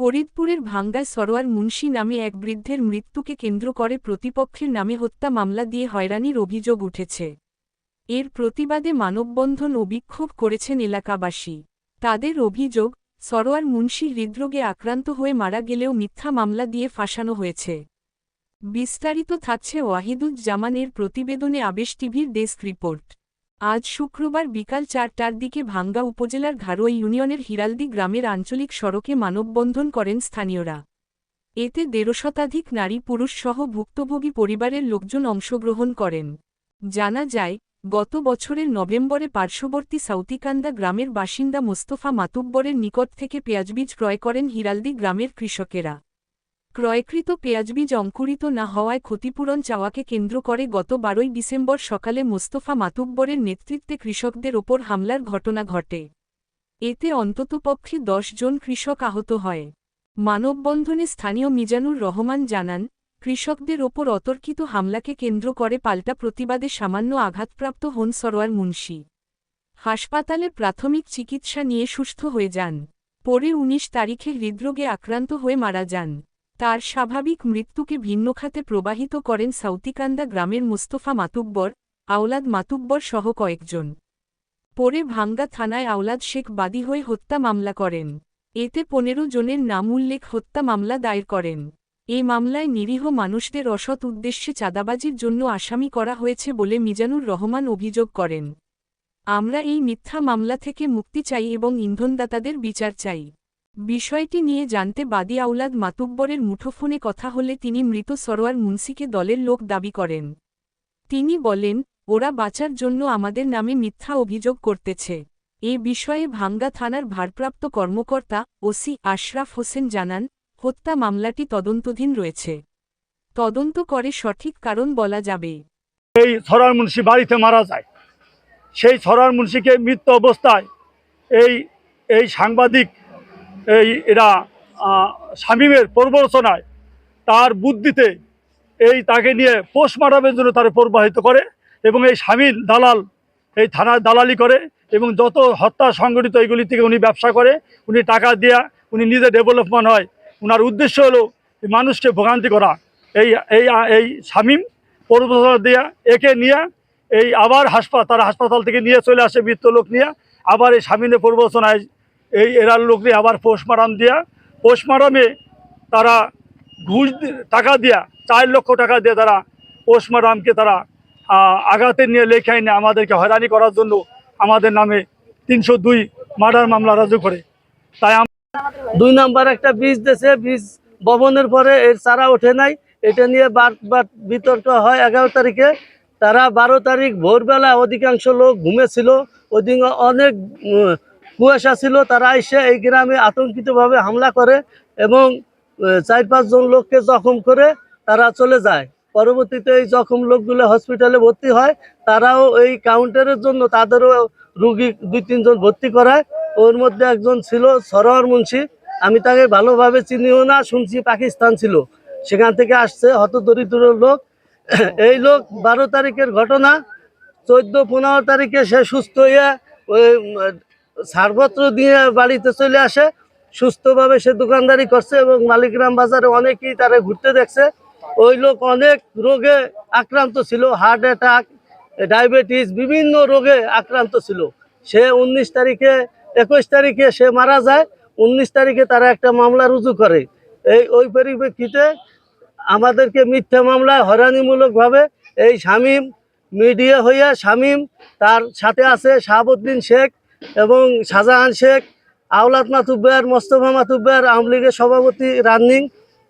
ফরিদপুরের ভাঙ্গায় সরোয়ার মুন্সি নামে এক বৃদ্ধের মৃত্যুকে কেন্দ্র করে প্রতিপক্ষের নামে হত্যা মামলা দিয়ে হয়রানির অভিযোগ উঠেছে। এর প্রতিবাদে মানববন্ধন ও বিক্ষোভ করেছেন এলাকাবাসী। তাদের অভিযোগ, সরোয়ার মুন্সি হৃদরোগে আক্রান্ত হয়ে মারা গেলেও মিথ্যা মামলা দিয়ে ফাঁসানো হয়েছে। বিস্তারিত থাকছে ওয়াহিদুজ্জামানের প্রতিবেদনে আবেশ টিভির ডেস্ক রিপোর্ট। আজ শুক্রবার বিকাল চারটার দিকে ভাঙ্গা উপজেলার ঘারোয়া ইউনিয়নের হিরালদি গ্রামের আঞ্চলিক সড়কে মানববন্ধন করেন স্থানীয়রা। এতে দেড় শতাধিক নারী, পুরুষ সহ ভুক্তভোগী পরিবারের লোকজন অংশগ্রহণ করেন। জানা যায়, গত বছরের নভেম্বরে পার্শ্ববর্তী সাউতিকান্দা গ্রামের বাসিন্দা মোস্তফা মাতুব্বরের নিকট থেকে পেঁয়াজবীজ ক্রয় করেন হিরালদি গ্রামের কৃষকেরা। ক্রয়কৃত পেঁয়াজবীজ অঙ্কুরিত না হওয়ায় ক্ষতিপূরণ চাওয়াকে কেন্দ্র করে গত বারোই ডিসেম্বর সকালে মোস্তফা মাতুব্বরের নেতৃত্বে কৃষকদের ওপর হামলার ঘটনা ঘটে। এতে অন্ততপক্ষে দশ জন কৃষক আহত হয়। মানববন্ধনে স্থানীয় মিজানুর রহমান জানান, কৃষকদের ওপর অতর্কিত হামলাকে কেন্দ্র করে পাল্টা প্রতিবাদে সামান্য আঘাতপ্রাপ্ত হন সরোয়ার মুন্সি। হাসপাতালে প্রাথমিক চিকিৎসা নিয়ে সুস্থ হয়ে যান। পরে ১৯ তারিখে হৃদরোগে আক্রান্ত হয়ে মারা যান। তার স্বাভাবিক মৃত্যুকে ভিন্ন খাতে প্রবাহিত করেন সাউতিকান্দা গ্রামের মুস্তফা মাতুব্বর, আওলাদ মাতুব্বর সহ কয়েকজন। পরে ভাঙ্গা থানায় আওলাদ শেখ বাদী হয়ে হত্যা মামলা করেন। এতে পনেরো জনের নাম উল্লেখ হত্যা মামলা দায়ের করেন। এ মামলায় নিরীহ মানুষদের অসৎ উদ্দেশ্যে চাঁদাবাজির জন্য আসামি করা হয়েছে বলে মিজানুর রহমান অভিযোগ করেন। আমরা এই মিথ্যা মামলা থেকে মুক্তি চাই এবং ইন্ধনদাতাদের বিচার চাই। বিষয়টি নিয়ে জানতে বাদী আউলাদ মাতুব্বরের মুঠোফোনে কথা হলে তিনি মৃত সরোয়ার মুন্সিকে দলের লোক দাবি করেন। তিনি বলেন, ওরা বাঁচার জন্য আমাদের নামে মিথ্যা অভিযোগ করতেছে। এ বিষয়ে ভাঙ্গা থানার ভারপ্রাপ্ত কর্মকর্তা ওসি আশরাফ হোসেন জানান, হত্যা মামলাটি তদন্তধীন রয়েছে। তদন্ত করে সঠিক কারণ বলা যাবে। এই সরার মুন্সি বাড়িতে মারা যায়। সেই সরার মুন্সিকে মৃত্যু অবস্থায় এই এই সাংবাদিক এই এরা শামীমের প্রবচনায় তার বুদ্ধিতে এই তাকে নিয়ে পোষ পোস্টমার্টমের জন্য তারা প্রবাহিত করে এবং এই শামীম দালাল, এই থানায় দালালি করে এবং যত হত্যা সংগঠিত এগুলি থেকে উনি ব্যবসা করে, উনি টাকা দেয়া উনি নিজে ডেভেলপমেন্ট হয়। ওনার উদ্দেশ্য হলো মানুষকে ভোগান্তি করা। এই এই এই শামীম প্রবচনা দেয়া একে নিয়ে এই আবার হাসপাতাল, তারা হাসপাতাল থেকে নিয়ে চলে আসে মৃত লোক নিয়ে, আবার এই স্বামীনের প্রবচনায় এই এরার লোক নিয়ে আবার পোস্টমার্টাম দেয়া। পোস্টমার্টামে তারা ঘুষ টাকা দেয়া, চার লক্ষ টাকা দিয়ে তারা পোস্টমার্টামকে তারা আঘাতে নিয়ে লেখে এনে আমাদেরকে হয়রানি করার জন্য আমাদের নামে তিনশো দুই মার্ডার মামলা রাজু করে। তাই দুই নাম্বার একটা বীজ দেশে বীজ বপনের পরে এর চারা ওঠে নাই। এটা নিয়ে বারবার বিতর্ক হয় এগারো তারিখে। তারা বারো তারিখ ভোরবেলা অধিকাংশ লোক ঘুমেছিল। ওদিকে অনেক কুয়াশা ছিল, তারা এসে এই গ্রামে আতঙ্কিতভাবে হামলা করে এবং চার পাঁচজন লোককে জখম করে তারা চলে যায়। পরবর্তীতে এই জখম লোকগুলো হসপিটালে ভর্তি হয়, তারাও এই কাউন্টারের জন্য তাদেরও রুগী দুই, তিনজন ভর্তি করায়। ওর মধ্যে একজন ছিল সরোয়ার মুন্সি, আমি তাকে ভালোভাবে চিনিও না, শুনছি পাকিস্তান ছিল। সেখান থেকে আসছে হতদরিদ্র লোক। এই লোক বারো তারিখের ঘটনা, চোদ্দ, পনেরো তারিখে সে সুস্থ হয়ে ওই ছাড়পত্র দিয়ে বাড়িতে চলে আসে, সুস্থভাবে সে দোকানদারি করছে এবং মালিকরাম বাজারে অনেকেই তারা ঘুরতে দেখছে। ওই লোক অনেক রোগে আক্রান্ত ছিল, হার্ট অ্যাটাক, ডায়াবেটিস, বিভিন্ন রোগে আক্রান্ত ছিল। সে উনিশ তারিখে, একুশ তারিখে সে মারা যায়, উনিশ তারিখে তারা একটা মামলা রুজু করে। এই, ওই পরিপ্রেক্ষিতে আমাদেরকে মিথ্যা মামলায় হয়রানিমূলকভাবে এই শামীম মিডিয়া হইয়া শামীম তার সাথে আছে শাহাবুদ্দিন শেখ এবং শাহজাহান শেখ, আওলাদ মাতুব্বার, মোস্তফা মাতুব্বার আওয়ামী লীগের সভাপতি রানিং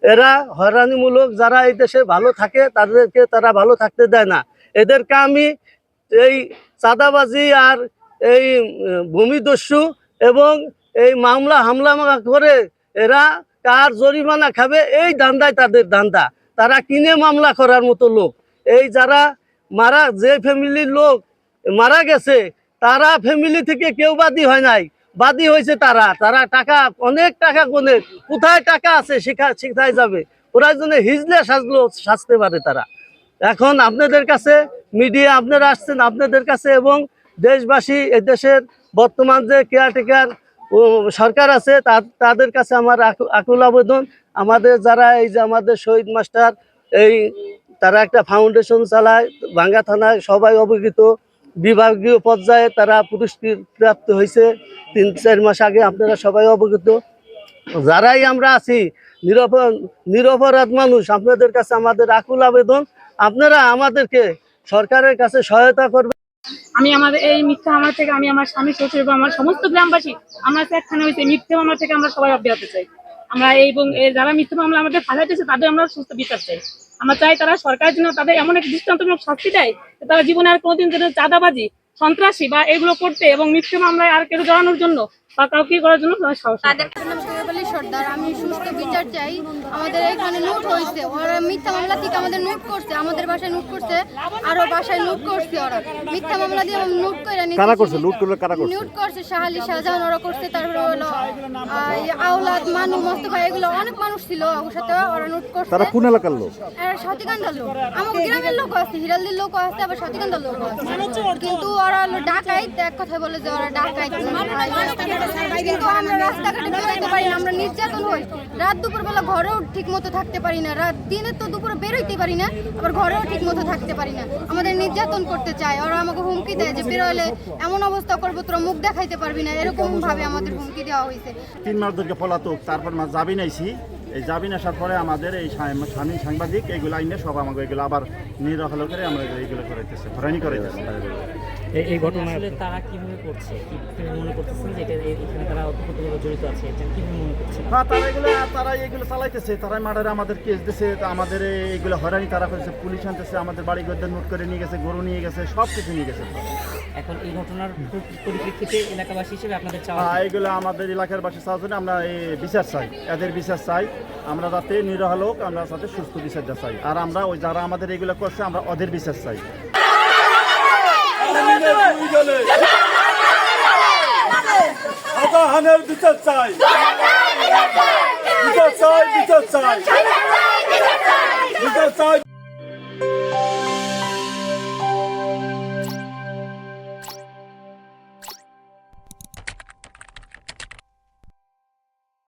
এরা হয়রানিমূলক যারা এই দেশে ভালো থাকে, তাদেরকে তারা ভালো থাকতে দেয় না। এদেরকে আমি এই চাঁদাবাজি আর এই ভূমিদস্যু এবং এই মামলা হামলা করে এরা কার জরিমানা খাবে, এই ধান্দায় তাদের ধান্দা। তারা কিনে মামলা করার মতো লোক। এই যারা মারা, যে ফ্যামিলির লোক মারা গেছে তারা ফ্যামিলি থেকে কেউ বাদী হয় নাই। বাদী হয়েছে তারা। তারা টাকা, অনেক টাকা কোনে কোথায় টাকা আছে সেখা সেখায় যাবে। ওরা জন্য হিজলে সাজলো সাজতে পারে তারা। এখন আপনাদের কাছে মিডিয়া আপনারা আসছেন আপনাদের কাছে এবং দেশবাসী এ দেশের বর্তমান যে কেয়ারটেকার সরকার আছে তাদের কাছে আমার আকু- আকুল আবেদন। আমাদের যারা এই যে আমাদের শহীদ মাস্টার, এই তারা একটা ফাউন্ডেশন চালায়। ভাঙ্গা থানায় সবাই অবগত। বিভাগীয় পর্যায়ে তারা পুরস্কৃত প্রাপ্ত হয়েছে। তিন, চার মাস আগে আপনারা সবাই অবগত। যারাই আমরা আছি নিরপ নিরপরাধ মানুষ, আপনাদের কাছে আমাদের আকুল আবেদন। আপনারা আমাদেরকে সরকারের কাছে সহায়তা করবেন। আমি আমাদের এই মিথ্যা আমার থেকে, আমি আমার স্বামী, শ্বশুর এবং আমার সমস্ত গ্রামবাসী, আমরা একখানে হয়েছে, মিথ্যা আমার থেকে আমরা সবাই অব্যাহত চাই। আমরা এবং যারা মিথ্যা মামলা আমাদের ফাঁসাইতেছে, তাদের আমরা সুস্থ বিচার চাই। আমরা চাই তারা সরকারের জন্য তাদের এমন এক দৃষ্টান্তমূলক শাস্তি দেয় তারা জীবনে আর কোনোদিন যেন চাঁদাবাজি, সন্ত্রাসী বা এগুলো করতে এবং মিথ্যা মামলায় আর কেউ জড়ানোর জন্য বা কাউকে করার জন্য সাহস না তাদের নাম সৌরবালী সর্দার আমি সুষ্ঠু বিচার চাই। আমাদের এখানে লুট হয়েছে। ওরা মিথ্যা মামলা থেকে আমাদের লুট করছে। আমাদের বাসায় লুট করছে। আরও বাসায় লুট করছে ওরা। মিথ্যা মামলা দিয়ে লুট করে নিচ্ছে কারা করছে? লুট করলে কারা করছে? লুট করছে শাহালি শাহজাহান ওরা করছে। তারপরে হলো এই আওলাদ মানু মোস্তফা এগুলো অনেক মানুষ ছিল ওর সাথে। ওরা লুট করছে। তারা কোন এলাকার লোক? এরা সতীকান্দার লোক। আমার গ্রামের লোক আছে হিরালদির লোক আছে আবার সতীকান্দার লোক আছে। কিন্তু ওরা হলো ডাকাইত এক কথায় বলে যে ওরা ডাকাইত। কিন্তু আমরা রাস্তাঘাটে বেরোতে পারি না আমরা নির্যাতন হই রাত দুপুর বেলা ঘরেও ঠিক মতো থাকতে পারি না। রাত দিনে তো দুপুরে বেরোইতে পারি না, আবার ঘরেও ঠিক মতো থাকতে পারি না। আমাদের নির্যাতন করতে চায়। ওরা আমাকে হুমকি দেয় যে, বেরোলে এমন অবস্থা করব, তোরা মুখ দেখাইতে পারবি না। এরকম ভাবে আমাদের হুমকি দেওয়া হয়েছে। তিন মাস ধরে পলাতক, তারপর মাস জাবিন আইছি। এই জাবিন আসার পরে আমাদের এই স্বামী সাংবাদিক, এগুলো আইনে সব আমাকে এগুলো আবার নিরহল করে আমরা এইগুলো করাইতেছে হরানি করাইতেছে। এই ঘটনা আসলে তারা কীভাবে করছে? কীভাবে মনে করতেছেন যে এটা এখানে তারা অতপ্রতভাবে জড়িত আছে? এটা কীভাবে মনে করছেন? হ্যাঁ তারা এগুলো তারা এগুলো চালাইতেছে। তারা মার্ডারে আমাদের কেস দিছে। আমাদের এইগুলো হরানি তারা করেছে। পুলিশ আনতেছে আমাদের বাড়ি গদ্দের নোট করে নিয়ে গেছে গরু নিয়ে গেছে সব কিছু নিয়ে গেছে। এখন এই ঘটনার পরিপ্রেক্ষিতে এলাকাবাসী হিসেবে আপনাদের চাওয়া হ্যাঁ এইগুলো আমাদের এলাকার বাসী চাওয়ার জন্য আমরা এই বিচার চাই। এদের বিচার চাই। আমরা যাতে নিরহ লোক আমরা যাতে সুস্থ বিচারটা চাই। আর আমরা ওই যারা আমাদের এগুলো করছে আমরা ওদের বিচার চাই। শাহজাহানের বিচার চাই। বিচার চাই বিচার চাই। বিচার চাই।